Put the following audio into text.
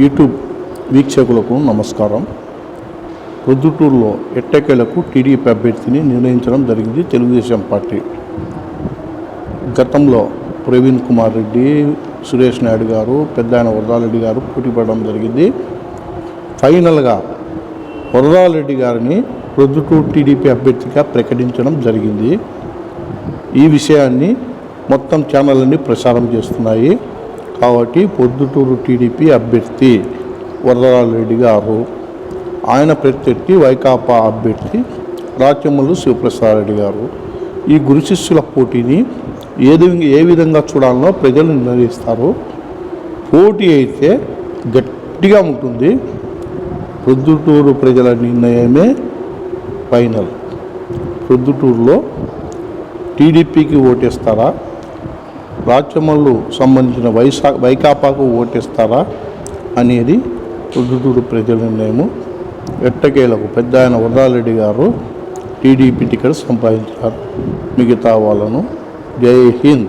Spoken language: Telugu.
యూట్యూబ్ వీక్షకులకు నమస్కారం. ప్రొద్దుటూరులో ఎట్టకేలకు టీడీపీ అభ్యర్థిని నిర్ణయించడం జరిగింది తెలుగుదేశం పార్టీ. గతంలో ప్రవీణ్ కుమార్ రెడ్డి సురేష్ నాయుడు గారు పెద్ద ఆయన వరదారెడ్డి గారు పోటీ పడడం జరిగింది. ఫైనల్గా వరదారెడ్డి గారిని ప్రొద్దుటూరు టీడీపీ అభ్యర్థిగా ప్రకటించడం జరిగింది. ఈ విషయాన్ని మొత్తం ఛానళ్ళన్నీ ప్రసారం చేస్తున్నాయి. కాబట్టి పొద్దుటూరు టీడీపీ అభ్యర్థి వరదరాజరెడ్డి గారు ఆయన ప్రత్యర్థి వైకాపా అభ్యర్థి రాచమల్లు శివప్రసాద్ రెడ్డి గారు. ఈ గురు శిష్యుల పోటీని ఏది ఏ విధంగా చూడాలనో ప్రజలు నిర్ణయిస్తారు. పోటీ అయితే గట్టిగా ఉంటుంది. ప్రొద్దుటూరు ప్రజల నిర్ణయమే ఫైనల్. ప్రొద్దుటూరులో టీడీపీకి ఓటేస్తారా? రాచమల్లు సంబంధించిన వైసా వైకాపాకు ఓటేస్తారా అనేది ప్రొద్దుటూరు ప్రజల నిర్ణయము ఎట్టకేలకు పెద్ద ఆయన వరదారెడ్డి గారు టీడీపీ టికెట్ సంపాదించారు. మిగతా వాళ్ళను జై హింద్.